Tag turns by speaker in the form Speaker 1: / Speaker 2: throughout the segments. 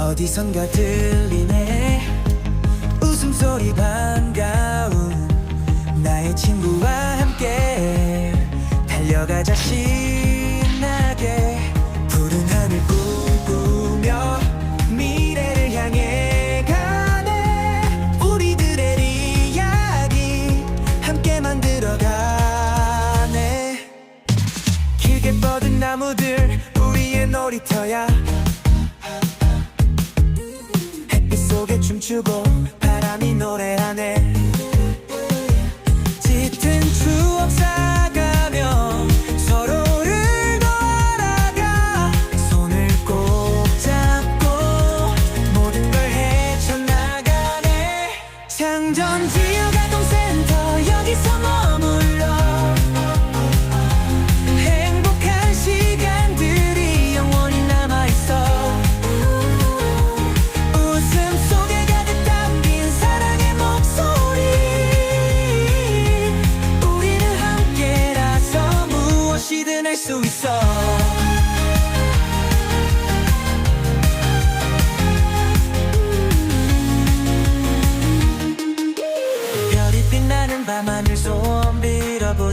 Speaker 1: 어디선가 들리네. 웃음소리 반가운 나의 친구와 함께 달려가자 신나게. 푸른 하늘 꿈꾸며 미래를 향해 가네. 우리들의 이야기 함께 만들어가네. 길게 뻗은 나무들 우리의 놀이터야 비추고 바람이 노래하네 짙은 추억 쌓아가며 서로를 돌아가 손을 꼭 잡고 모든 걸 헤쳐나가네. 창전 지역 아동센터 여기서 머무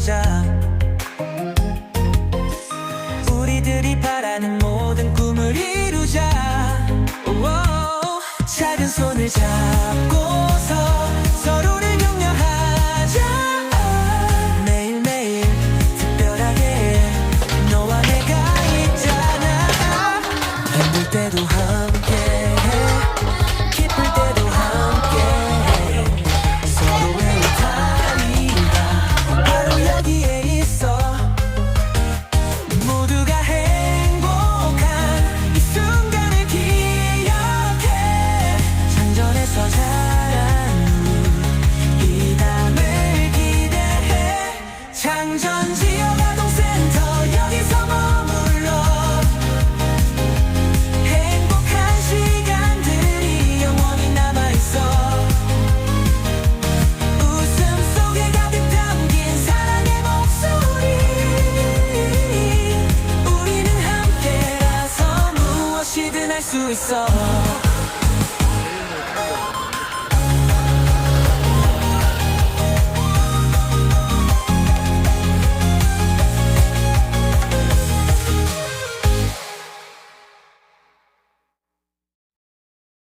Speaker 1: 보자. 우리들이 전 지역 아동센터 여기서 머물러. 행복한 시간들이 영원히 남아있어. 웃음 속에 가득 담긴 사랑의 목소리. 우리는 함께라서 무엇이든 할 수 있어.